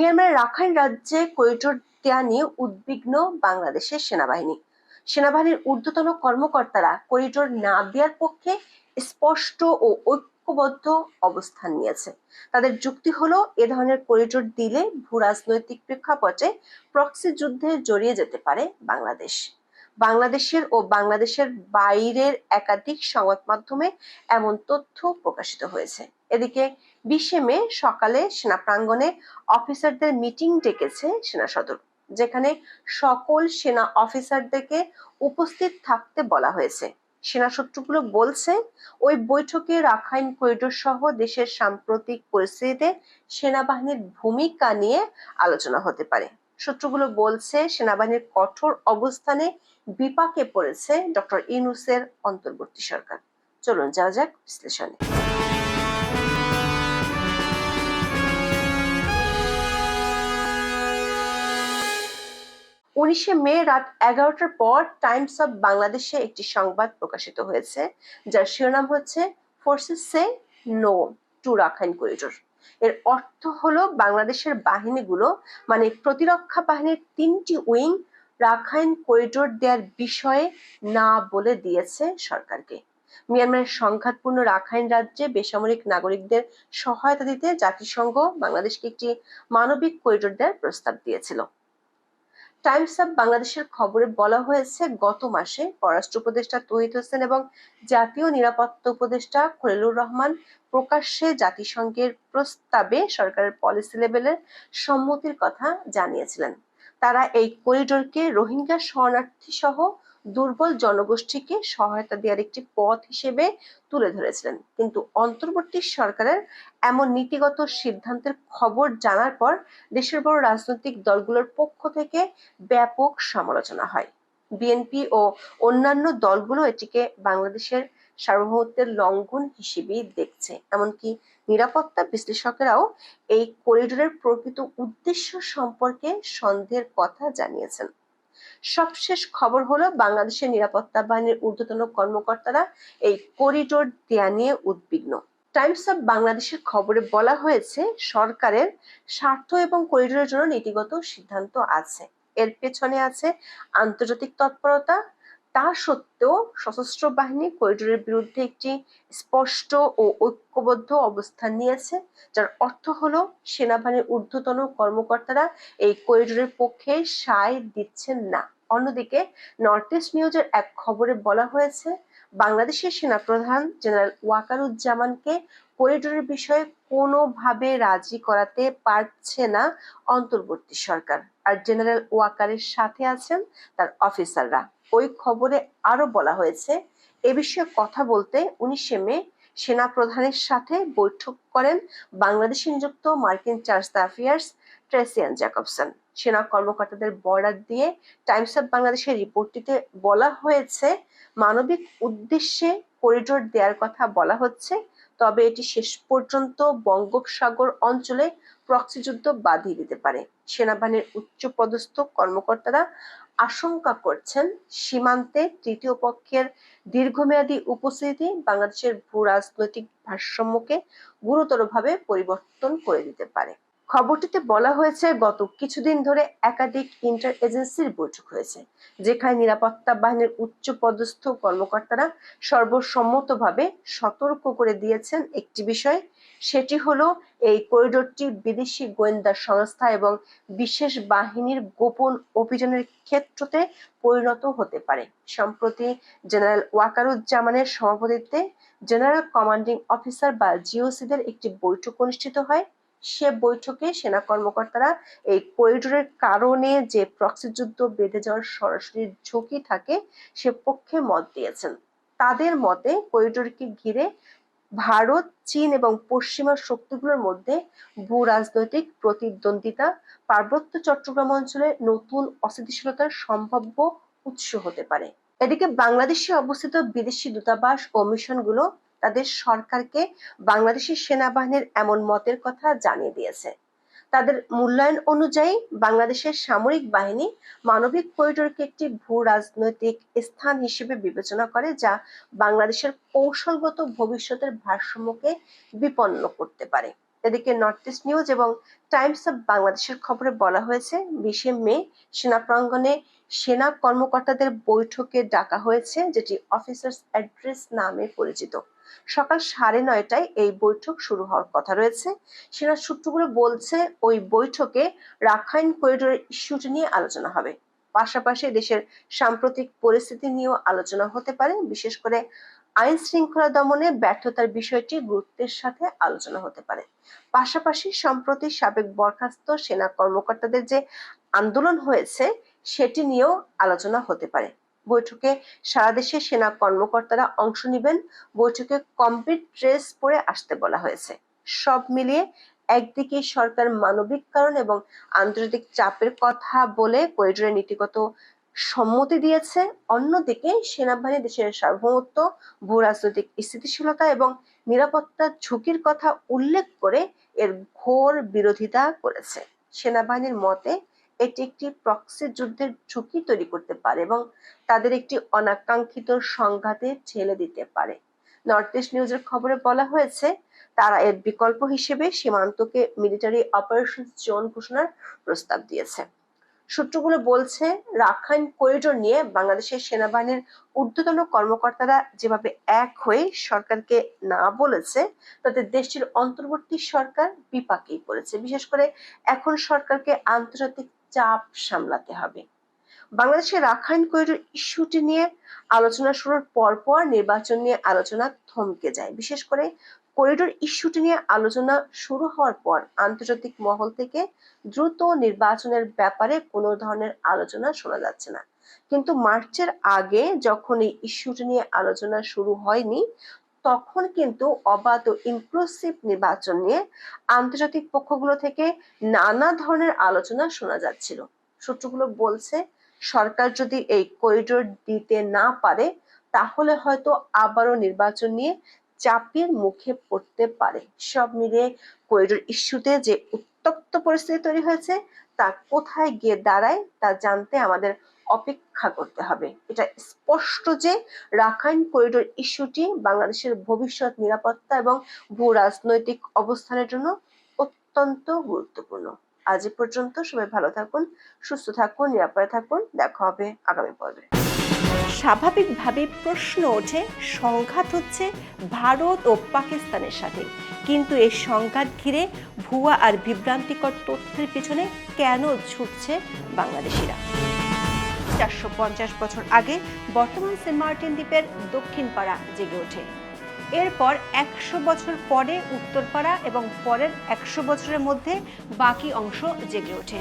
মিয়ানমারের রাখাইন রাজ্যে করিডোর দেয়া নিয়ে উদ্বিগ্ন বাংলাদেশের সেনাবাহিনী। সেনাবাহিনীর ঊর্ধ্বতন কর্মকর্তারা করিডোর না দেওয়ার পক্ষে স্পষ্ট ও ঐক্যবদ্ধ অবস্থান নিয়েছে। তাদের যুক্তি হলো, এ ধরনের করিডোর দিলে ভূ রাজনৈতিক প্রেক্ষাপটে প্রক্সি যুদ্ধে জড়িয়ে যেতে পারে বাংলাদেশ। বাংলাদেশের ও বাংলাদেশের বাইরের একাধিক সংবাদ মাধ্যমে এমন তথ্য প্রকাশিত হয়েছে। এদিকে বিশে মে সকালে সেনা প্রাঙ্গণে অফিসারদের মিটিং ডেকেছে সেনা সদর, যেখানে সকল সেনা অফিসারদেরকে উপস্থিত থাকতে বলা হয়েছে। সেনা সূত্রগুলো বলছে, ওই বৈঠকে রাখাইন করিডোর সহ দেশের সাম্প্রতিক পরিস্থিতিতে সেনাবাহিনীর ভূমিকা নিয়ে আলোচনা হতে পারে। সূত্রগুলো বলছে, সেনাবাহিনীর কঠোর অবস্থানে বিপাকে পড়েছে ডক্টর ইনুসের অন্তর্বর্তী সরকার। চলুন যাওয়া যাক বিশ্লেষণে। উনিশে মে রাত এগারোটার পর টাইমস অব বাংলাদেশে একটি সংবাদ প্রকাশিত হয়েছে, যার শিরোনাম হচ্ছে forces say no to Rakhine corridor এর অর্থ হলো বাংলাদেশের বাহিনীগুলো মানে প্রতিরক্ষা বাহিনীর তিনটি উইং, রাখাইন করিডোর দেওয়ার বিষয়ে না বলে দিয়েছে সরকারকে। মিয়ানমারের সংঘাতপূর্ণ রাখাইন রাজ্যে বেসামরিক নাগরিকদের সহায়তা দিতে জাতিসংঘ বাংলাদেশকে একটি মানবিক করিডোর দেওয়ার প্রস্তাব দিয়েছিল। টাইমস অব বাংলাদেশের খবরে বলা হয়েছে, গত মাসে পররাষ্ট্র উপদেষ্টা তহিদ হোসেন এবং জাতীয় নিরাপত্তা উপদেষ্টা খলিলুর রহমান প্রকাশ্যে জাতিসংঘের প্রস্তাবে সরকারের পলিসি লেভেলের সম্মতির কথা জানিয়েছিলেন। তারা এই করিডোরকে রোহিঙ্গা শরণার্থী সহ দুর্বল জনগোষ্ঠীকে সহায়তা দেওয়ার একটি পথ হিসেবে তুলে ধরেছিলেন। কিন্তু অন্তর্বর্তী সরকারের এমন নীতিগত সিদ্ধান্তের খবর জানার পর দেশের বড় রাজনৈতিক দলগুলোর পক্ষ থেকে ব্যাপক সমালোচনা হয়। বিএনপি ও অন্যান্য দলগুলো এটিকে বাংলাদেশের সার্বভৌমত্বের লঙ্ঘন হিসেবেই দেখছে। এমনকি নিরাপত্তা বিশ্লেষকেরাও এই করিডোরের প্রকৃত উদ্দেশ্য সম্পর্কে সন্দেহের কথা জানিয়েছেন। সবশেষ খবর হলো, বাংলাদেশের নিরাপত্তা বাহিনীর ঊর্ধ্বতন কর্মকর্তারা এই করিডোর দেয়া নিয়ে উদ্বিগ্ন। টাইমস অব বাংলাদেশের খবরে বলা হয়েছে, সরকারের স্বার্থ এবং করিডোরের জন্য নীতিগত সিদ্ধান্ত আছে। এর পেছনে আছে আন্তর্জাতিক তৎপরতা তা সত্ত্বেও সশস্ত্র বাহিনী করিডোরের বিরুদ্ধে একটি স্পষ্ট ও ঐক্যবদ্ধ অবস্থান নিয়েছে, যার অর্থ হলো সেনাবাহিনীর ঊর্ধ্বতন কর্মকর্তারা এই করিডোরের পক্ষে সায় দিচ্ছেন না। অন্যদিকে নর্থ ইস্ট নিউজের এক খবরে বলা হয়েছে, বাংলাদেশের সেনাপ্রধান জেনারেল ওয়াকারুজ্জামানকে করিডোরের বিষয়ে কোনোভাবে রাজি করাতে পারছে না অন্তর্বর্তী সরকার। আর জেনারেল ওয়াকারের সাথে আছেন তার অফিসাররা। ওই খবরে আরও বলা হয়েছে, এ বিষয়ে কথা বলতে উনিশে মে সেনা প্রধানের সাথে বৈঠক করেন বাংলাদেশে নিযুক্ত মার্কিন চার্জ অ্যাফেয়ার্স ট্রেসিয়ান জ্যাকবসন। সেনা কর্মকর্তাদের বরাদ দিয়ে টাইমস অফ বাংলাদেশের রিপোর্টটিতে বলা হয়েছে, মানবিক উদ্দেশ্যে করিডোর দেওয়ার কথা বলা হচ্ছে তবে এটি শেষ পর্যন্ত বঙ্গোপসাগর অঞ্চলে প্রক্সিযুদ্ধ বাধিয়ে দিতে পারে। সেনাবাহিনীর উচ্চপদস্থ কর্মকর্তারা আশঙ্কা করছেন সীমান্তে তৃতীয় পক্ষের দীর্ঘমেয়াদী উপস্থিতি বাংলাদেশের ভূ রাজনৈতিক ভারসাম্যকে গুরুতরভাবে পরিবর্তন করে দিতে পারে। খবরটিতে বলা হয়েছে, গত কিছুদিন ধরে একাধিক ইন্টার এজেন্সির বৈঠক হয়েছে, যেখানে নিরাপত্তা বাহিনীর উচ্চ পদস্থ কর্মকর্তারা সর্বসম্মতভাবে সতর্ক করে দিয়েছেন একটি বিষয়। সেটি হলো, এই করিডোরটি বিদেশি গোয়েন্দা সংস্থা এবং বিশেষ বাহিনীর গোপন অভিযানের ক্ষেত্রতে পরিণত হতে পারে। সম্প্রতি জেনারেল ওয়াকারুজ্জামানের সভাপতিত্বে জেনারেল কমান্ডিং অফিসার বা জিওসিদের একটি বৈঠক অনুষ্ঠিত হয়। সে বৈঠকে সেনা কর্মকর্তারা এই করিডোরের কারণে যে প্রক্সি যুদ্ধ বেঁধে যাওয়ার সরাসরি ঝুঁকি থাকে, সে পক্ষে মত দিয়েছেন। তাদের মতে করিডোরকে ঘিরে ভারত, চীন এবং পশ্চিমা শক্তিগুলোর মধ্যে ভূ রাজনৈতিক প্রতিদ্বন্দ্বিতা, পার্বত্য চট্টগ্রাম অঞ্চলে নতুন অস্থিতিশীলতার সম্ভাব্য উৎস হতে পারে। এদিকে বাংলাদেশে অবস্থিত বিদেশি দূতাবাস ও মিশনগুলো তাদের সরকারকে বাংলাদেশের সেনাবাহিনীর এমন মতের কথা জানিয়ে দিয়েছে। তাদের মূল্যায়ন অনুযায়ী বাংলাদেশের সামরিক বাহিনী মানবিক করিডোরকে একটি ভূ রাজনৈতিক স্থান হিসেবে বিবেচনা করে, যা বাংলাদেশের কৌশলগত ভবিষ্যতের ভারসাম্যকে বিপন্ন করতে পারে। এদিকে নর্থ ইস্ট নিউজ এবং টাইমস অব বাংলাদেশের খবরে বলা হয়েছে, বিশে মে সেনা প্রাঙ্গনে সেনা কর্মকর্তাদের বৈঠকে ডাকা হয়েছে, যেটি অফিসার্স অ্যাড্রেস নামে পরিচিত। সকাল সাড়ে নয়টায় এই বৈঠক শুরু হওয়ার কথা রয়েছে। সেনা সূত্রগুলো বলছে, ওই বৈঠকে রাখাইন করিডোরের ইস্যুটি নিয়ে আলোচনা হবে। পাশাপাশি দেশের সাম্প্রতিক পরিস্থিতি নিয়েও আলোচনা হতে পারে। বিশেষ করে আইন শৃঙ্খলা দমনে ব্যর্থতার বিষয়টি গুরুত্বের সাথে আলোচনা হতে পারে। পাশাপাশি সম্প্রতি সাবেক বরখাস্ত সেনা কর্মকর্তাদের যে আন্দোলন হয়েছে, সেটি নিয়েও আলোচনা হতে পারে। বৈঠকে সারা দেশে সেনা কর্মকর্তারা অংশ নেবেন। বৈঠকে কমপ্লিট ড্রেস পরে আসতে বলা হয়েছে। সব মিলিয়ে একদিকে সরকার মানবিক কারণ এবং আন্তর্জাতিক চাপের কথা বলে করিডোরের নীতিগত সম্মতি দিয়েছে। অন্যদিকে সেনাবাহিনী দেশের সার্বভৌমত্ব, ভূ রাজনৈতিক স্থিতিশীলতা এবং নিরাপত্তার ঝুঁকির কথা উল্লেখ করে এর ঘোর বিরোধিতা করেছে। সেনাবাহিনীর মতে এটি একটি প্রক্সি যুদ্ধের ঝুঁকি তৈরি করতে পারে এবং তাদের একটি অনাকাঙ্ক্ষিত সংঘাতে ঠেলে দিতে পারে। নর্থ ইস্ট নিউজের খবরে বলা হয়েছে, তারা এর বিকল্প হিসেবে সীমান্তকে মিলিটারি অপারেশন জোন ঘোষণার প্রস্তাব দিয়েছে। সূত্রগুলো বলছে, রাখাইন করিডোর নিয়ে বাংলাদেশের সেনাবাহিনীর ঊর্ধ্বতন কর্মকর্তারা যেভাবে এক হয়ে সরকারকে না বলেছে, তাতে দেশটির অন্তর্বর্তী সরকার বিপাকেই পড়েছে। বিশেষ করে এখন সরকারকে আন্তর্জাতিক চাপ সামলাতে হবে। বাংলাদেশের রাখাইন করিডোর ইস্যুটি নিয়ে আলোচনা শুরুর পরপর নির্বাচন নিয়ে আলোচনা থমকে যায়। বিশেষ করে করিডোর ইস্যুটি নিয়ে আলোচনা শুরু হওয়ার পর আন্তর্জাতিক মহল থেকে দ্রুত নির্বাচনের ব্যাপারে কোনো ধরনের আলোচনা শোনা যাচ্ছে না। কিন্তু মার্চের আগে যখন এই ইস্যুটি নিয়ে আলোচনা শুরু হয়নি তখন কিন্তু অবাধ ও ইনক্লুসিভ নির্বাচন নিয়ে আন্তর্জাতিক পক্ষগুলো থেকে নানা ধরনের আলোচনা শোনা যাচ্ছিল। সূত্রগুলো বলছে, সরকার যদি এই করিডোর দিতে না পারে, তাহলে হয়তো আবারও নির্বাচন নিয়ে চাপের মুখে পড়তে পারে। সব মিলিয়ে করিডোর ইস্যুতে যে উত্তপ্ত পরিস্থিতি তৈরি হয়েছে, তা কোথায় গিয়ে দাঁড়ায়, তা জানতে আমাদের অপেক্ষা করতে হবে। এটা স্পষ্ট যে রাখাইন করিডোর ইস্যুটি বাংলাদেশের ভবিষ্যৎ নিরাপত্তা এবং ভূ রাজনৈতিক অবস্থানের জন্য অত্যন্ত গুরুত্বপূর্ণ। আজ পর্যন্ত সবাই ভালো থাকুন, সুস্থ থাকুন, নিরাপদে থাকুন। দেখা হবে আগামী পর্বে। স্বাভাবিকভাবে প্রশ্ন ওঠে, সংঘাত হচ্ছে ভারত ও পাকিস্তানের সাথে। কিন্তু এই সংঘাত ঘিরে ভুয়া আর বিভ্রান্তিকর তথ্যের পিছনে কেন ছুটছে বাংলাদেশিরা? চারশো পঞ্চাশ বছর আগে বর্তমান সেন্ট মার্টিন দ্বীপের দক্ষিণ পাড়া জেগে ওঠে। এরপর একশো বছর পরে উত্তরপাড়া এবং পরের একশো বছরের মধ্যে বাকি অংশ জেগে ওঠে।